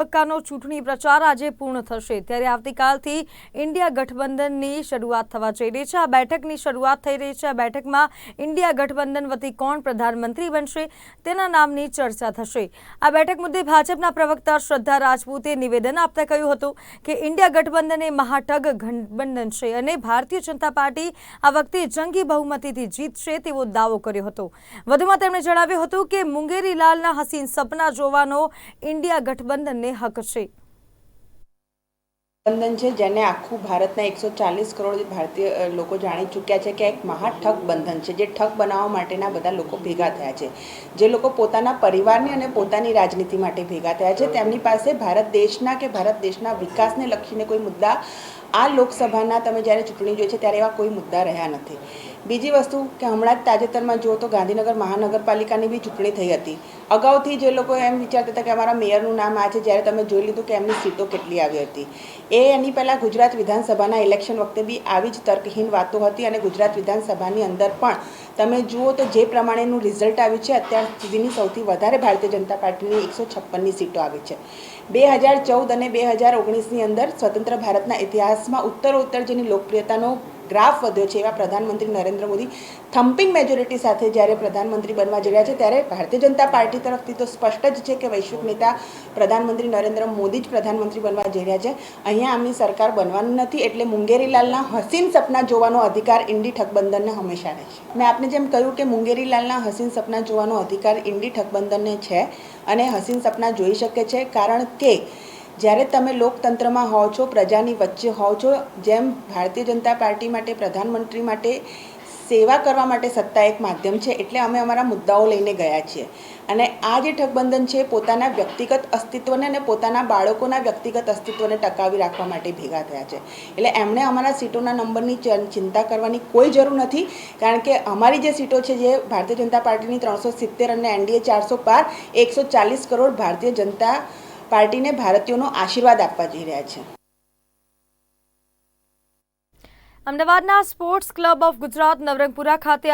તબક્કાનો ચૂંટણી પ્રચાર આજે પૂર્ણ થશે. ત્યારે આવતીકાલથી ઇન્ડિયા ગઠબંધનની શરૂઆત થવા જઈ રહી છે. આ બેઠકની શરૂઆત થઈ રહી છે. આ બેઠકમાં ઇન્ડિયા ગઠબંધન વતી કોણ પ્રધાનમંત્રી બનશે તેના નામની ચર્ચા થશે. આ બેઠક મુદ્દે ભાજપના પ્રવક્તા શ્રદ્ધા રાજપૂતે નિવેદન આપતા કહ્યું હતું કે ઇન્ડિયા ગઠબંધન એ મહાટગ ગઠબંધન છે અને ભારતીય જનતા પાર્ટી આ વખતે જંગી બહુમતીથી જીતશે તેવો દાવો કર્યો હતો. વધુમાં તેમણે જણાવ્યું હતું કે મુંગેરીલાલના હસીન સપના જોવાનો ઇન્ડિયા ગઠબંધનને હક છે. બંધન છે, જેને આખું ભારતના એકસો ચાલીસ કરોડ ભારતીય લોકો જાણી ચૂક્યા છે કે એક મહાઠગ બંધન છે, જે ઠગ બનાવવા માટેના બધા લોકો ભેગા થયા છે. જે લોકો પોતાના પરિવારની અને પોતાની રાજનીતિ માટે ભેગા થયા છે. તેમની પાસે ભારત દેશના કે ભારત દેશના વિકાસને લક્ષીને કોઈ મુદ્દા આ લોકસભાના, તમે જ્યારે ચૂંટણી જોઈ છે, ત્યારે એવા કોઈ મુદ્દા રહ્યા નથી. બીજી વસ્તુ કે હમણાં જ તાજેતરમાં જુઓ તો ગાંધીનગર મહાનગરપાલિકાની બી ચૂંટણી થઈ હતી. અગાઉથી જે લોકો એમ વિચારતા હતા કે અમારા મેયરનું નામ આ છે, જ્યારે તમે જોઈ લીધું કે એમની સીટો કેટલી આવી હતી. એ એની પહેલાં ગુજરાત વિધાનસભાના ઇલેક્શન વખતે બી આવી જ તર્કહીન વાતો હતી અને ગુજરાત વિધાનસભાની અંદર પણ તમે જુઓ તો જે પ્રમાણેનું રિઝલ્ટ આવ્યું છે, અત્યાર સુધીની સૌથી વધારે ભારતીય જનતા પાર્ટીની એકસો છપ્પનની સીટો આવી છે. બે હજાર ચૌદ અને બે હજાર ઓગણીસની અંદર સ્વતંત્ર ભારતના ઇતિહાસમાં ઉત્તરોત્તર જેની લોકપ્રિયતાનો ગ્રાફ વધ્યો છે એવા પ્રધાનમંત્રી નરેન્દ્ર મોદી થમ્પિંગ મેજોરિટી સાથે જ્યારે પ્રધાનમંત્રી બનવા જઈ રહ્યા છે ત્યારે ભારતીય જનતા પાર્ટી તરફથી તો સ્પષ્ટ જ છે કે વૈશ્વિક નેતા પ્રધાનમંત્રી નરેન્દ્ર મોદી જ પ્રધાનમંત્રી બનવા જઈ રહ્યા છે. અહીંયા આમની સરકાર બનવાનું નથી એટલે મુંગેરીલાલના હસીન સપના જોવાનો અધિકાર ઇન્ડી ઠકબંધનને હંમેશા રહેશે મેં આપને જેમ કહ્યું કે મુંગેરીલાલના હસીન સપના જોવાનો અધિકાર ઇન્ડી ઠકબંધનને છે અને હસીન સપના જોઈ શકે છે કારણ કે જ્યારે તમે લોકતંત્રમાં હોવ છો, પ્રજાની વચ્ચે હોવ છો, જેમ ભારતીય જનતા પાર્ટી માટે, પ્રધાનમંત્રી માટે સેવા કરવા માટે સત્તા એક માધ્યમ છે, એટલે અમે અમારા મુદ્દાઓ લઈને ગયા છીએ. અને આ જે ઠગબંધન છે, પોતાના વ્યક્તિગત અસ્તિત્વને અને પોતાના બાળકોના વ્યક્તિગત અસ્તિત્વને ટકાવી રાખવા માટે ભેગા થયા છે. એટલે એમણે અમારા સીટોના નંબરની ચિંતા કરવાની કોઈ જરૂર નથી, કારણ કે અમારી જે સીટો છે, જે ભારતીય જનતા પાર્ટીની ત્રણસો સિત્તેર અને એનડીએ ચારસો પાર એકસો ચાલીસ કરોડ ભારતીય જનતા પાર્ટીને ભારતીયોનો આશીર્વાદ આપવા જઈ રહ્યા છે. અમદાવાદના sports club of Gujarat Navrangpura ખાતે